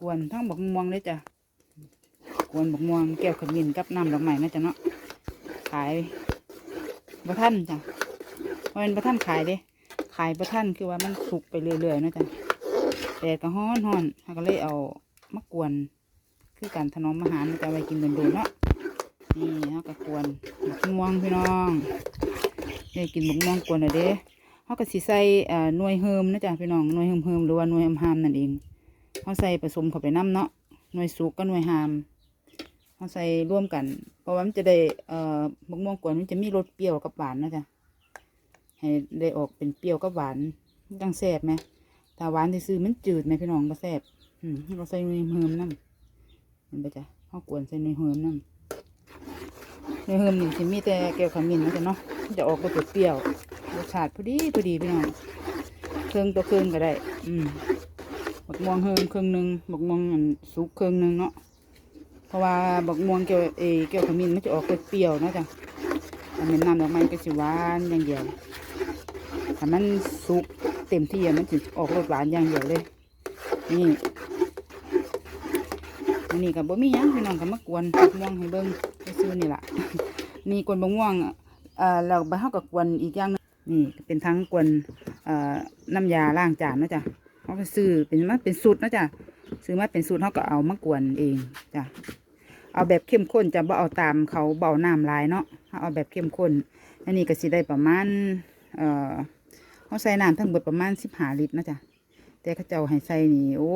กวนทั้งบักม่วงเลยจ้ะกวนบักม่วงแก้วขมิ้นกับน้ำดอกไม้นะจ๊ะเนาะขายบะท่านจ้ะเพราะเป็นบะท่านขายเด้ขายบะท่านคือว่ามันสุกไปเรื่อยๆเนาะจ้ะแดดก็ฮ้อนฮ้อนเราก็เลยเอามะกวน คือการถนอมอาหารมันจะไว้กินโดนๆเนาะนี่เขาก็กวนบักม่วงพี่น้องได้กินบักม่วงกวนเลยเด้เขาก็สิใส่เอ่อหน่วยเฮิมนะจ๊ะพี่น้องหน่วยเฮิมเฮิมหรือว่าหน่วยหามๆนั่นเอง เขาใส่ผสมเข้าไปน้ำเนาะหน่วยสุกกับหน่วยหามเขาใส่ร่วมกัน เพราะว่ามันจะได้เอ่อบักม่วงกวนมันจะมีรสเปรี้ยวกับหวานนะจ๊ะให้ได้ออกเป็นเปรี้ยวกับหวานจังแซ่บไหมถ้าหวานซื่อมันจืดไหมพี่น้องก็แซ่บอืมเราใส่หน่วยเฮิมน้ำเห็นปะจ๊ะข้าวกวนใส่ในเฮิมนั่นในเฮิมนี่สิมีแต่แก้วขมิ้นนะจ๊ะเนาะจะออกรสเปรี้ยวรสชาติพอดีพอดีพี่น้องเครื่องตัวเครื่องก็ได้ อืม บักม่วงเฮิมเครื่องหนึ่งบักม่วงสุกเครื่องหนึ่งเนาะเพราะว่าบักม่วงแก้วเออแก้วขมิ้นมันจะออกเปรี้ยวนะจ๊ะอันเป็นน้ำดอกไม้ก็สิหวานอย่างเดียวถ้ามันสุกเต็มที่อะมันจะออกรสหวานอย่างเดียวเลย นี่อันนี้กับบ่มีหยังพี่น้องก็มากวนบักม่วงให้เบิ่งซื่อนี่แหละนี่กวนบักม่วงเอ่อแล้วไปเฮาก็กวนอีกอย่างนึงนี่เป็นทั้งกวนเอ่อน้ำยาล้างจานนะจ้ะ เฮาก็ซื้อเป็นมาเป็นสูตรนะจ้ะซื้อมาเป็นสูตรเฮาก็เอามากวนเองจ้ะเอาแบบเข้มข้นจะบ่เอาตามเขาเบาน้ำลายเนาะเอาแบบเข้มข้นอันนี้ก็สิได้ประมาณเอ่อเฮาใส่น้ำทั้งหมดประมาณ15ลิตรนะจ้ะแต่เขาเจ้าให้ใส่นี่โอ้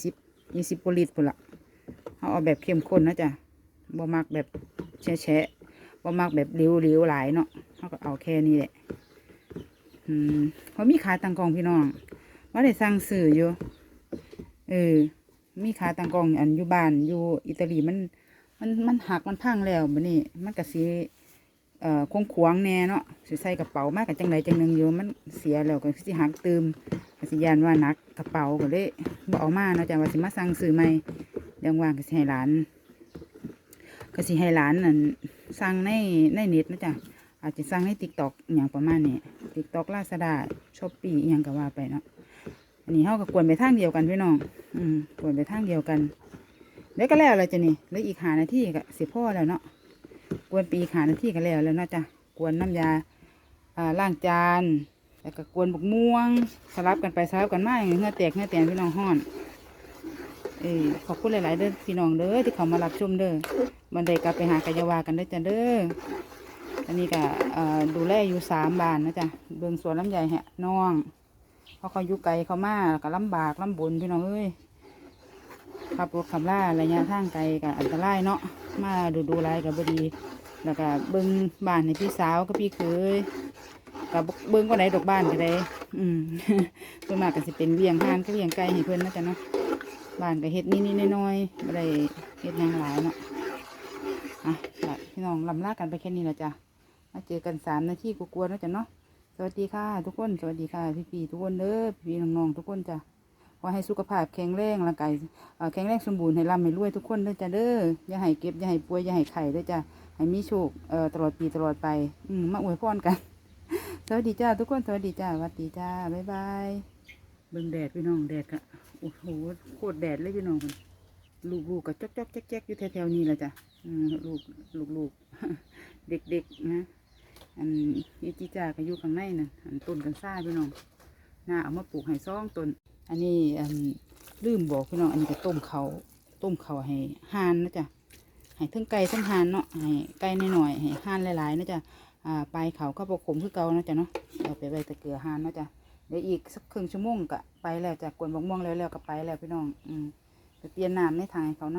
20 20กว่าลิตรพุ่นละเขาเอาแบบเข้มข้นนะจ๊ะบ่มักแบบแฉะๆบ่มักแบบเลี้ยวๆหลายเนาะเขาก็เอาแค่นี้แหละอืมเขามีขายตังกองพี่น้อง ว่าได้สั่งซื้ออยู่ เออ มีขาตังกองอันอยู่บ้านอยู่อิตาลีมัน มันมันหักมันพังแล้วบัดนี้ มันก็สิเอ่อคงขวางแน่เนาะสิใส่กระเป๋ามากกับจังไรจังหนึ่งอยู่มันเสียแล้วก็สิหักตืมก็สิยานว่าหนักกระเป๋าก็เลยบอามาเนาะจ้ะว่าสิมาสั่งซื้อใหม่เรื่องว่างก็สิให้หลานก็สิให้หลานนั่นสั่งในในเน็ตนะจ๊ะอาจจะสั่งในติ๊กต็อกอย่างประมาณนี้ติ๊กต็อกลาซาด้าช้อปปี้อย่างก็ว่าไปเนาะ อันนี้เขาก็กวนไปทางเดียวกันพี่น้อง อืมกวนไปทางเดียวกันเดี๋ยวก็แล้วอะไรจ้ะนี่เหลืออีกหานาทีก็สิพ่อแล้วเนาะ กวนปีกหานาทีก็แล้วแล้วเนาะจ้ะ กวนน้ำยา อ่าล้างจาน แล้วก็กวนบกม่วง สลับกันไปสลับกันมาอย่างเงี้ยแตกเงี้ยแตนพี่น้องห้อน เออขอบคุณหลาย ๆ เด้อพี่น้องเด้อที่เขามารับชมเด้อมันได้กลับไปหากายาวากันได้อจ้ะเด้ออันนี้ก็อ่อดูแลอยู่สามบานนะจ๊ะเบิ่งสวนลำไยแหะน้อง เพราะเขาอยู่ไกลเขามาก็ลำบากลำบนพี่น้องเอ้ยขับรถขับล่าระยะทางไกลก็อันตรายเนาะมาดูดูไรกับบดีแล้วก็เบิ่งบ้านให้พี่สาวกับพี่เคยกับเบิ่งก็ได้ดอกบ้านก็ได้อืมส่วนมากก็สิเป็นเวียงห้านก็เวียงไก่ให้เพิ่อนนะจ๊ะเนาะบ้านก็เฮ็ดนิดๆน้อยๆไม่ได้เฮ็ดยังหลายเนาะอะพี่น้องลำลากันไปแค่นี้ละจ้ะมาเจอกันสามนาทีกลัวๆนะจ้ะเนาะ สวัสดีค่ะ ทุกคนสวัสดีค่ะพี่ๆทุกคนเด้อพี่ๆน้องๆทุกคนจ้ะขอให้สุขภาพแข็งแรงร่างกายแข็งแรงสมบูรณ์ให้ร่ำให้รวยทุกคนเด้อจ้ะเด้ออย่าให้เก็บอย่าให้ป่วยอย่าให้ไข้เด้อจ้ะให้มีโชคเอ่อตลอดปีตลอดไปอืมมาอวยพรกัน สวัสดีจ้าทุกคนสวัสดีจ้าสวัสดีจ้าบ๊ายบายเบิ่งแดดพี่น้องแดดกะโอ้โหโคตรแดดเลยพี่น้องพุ่นลูกๆก็จ๊อกจ๊อกแจ๊กแจ๊กอยู่แถวๆนี้แหละจ้ะอืมลูกลูกลูกเด็กๆนะ อันยีจีจ้าก็อยู่ข้างในน่ะอันต้นกันซ่าพี่น้องน่าเอามาปลูกให้ซ่องต้น อันนี้อันลืมบอกพี่น้อง อันนี้ก็ต้มเขาต้มเขาให้ห่านนะจ๊ะให้ทั้งไก่ทั้งห่านเนาะให้ไก่หน่อยๆให้ห่านหลายๆนะจ๊ะอ่าปลายเขาก็ประขมคือเก่านะจ๊ะเนาะเอาไปไว้ตะเกียห่านนะจ๊ะเดี๋ยวอีกสักครึ่งชั่วโมงก็ไปแล้วจากกวนบกม่วงแล้วแล้วก็ไปแล้วพี่น้อง อืมไปเปลี่ยนน้ำในทางให้เขานะ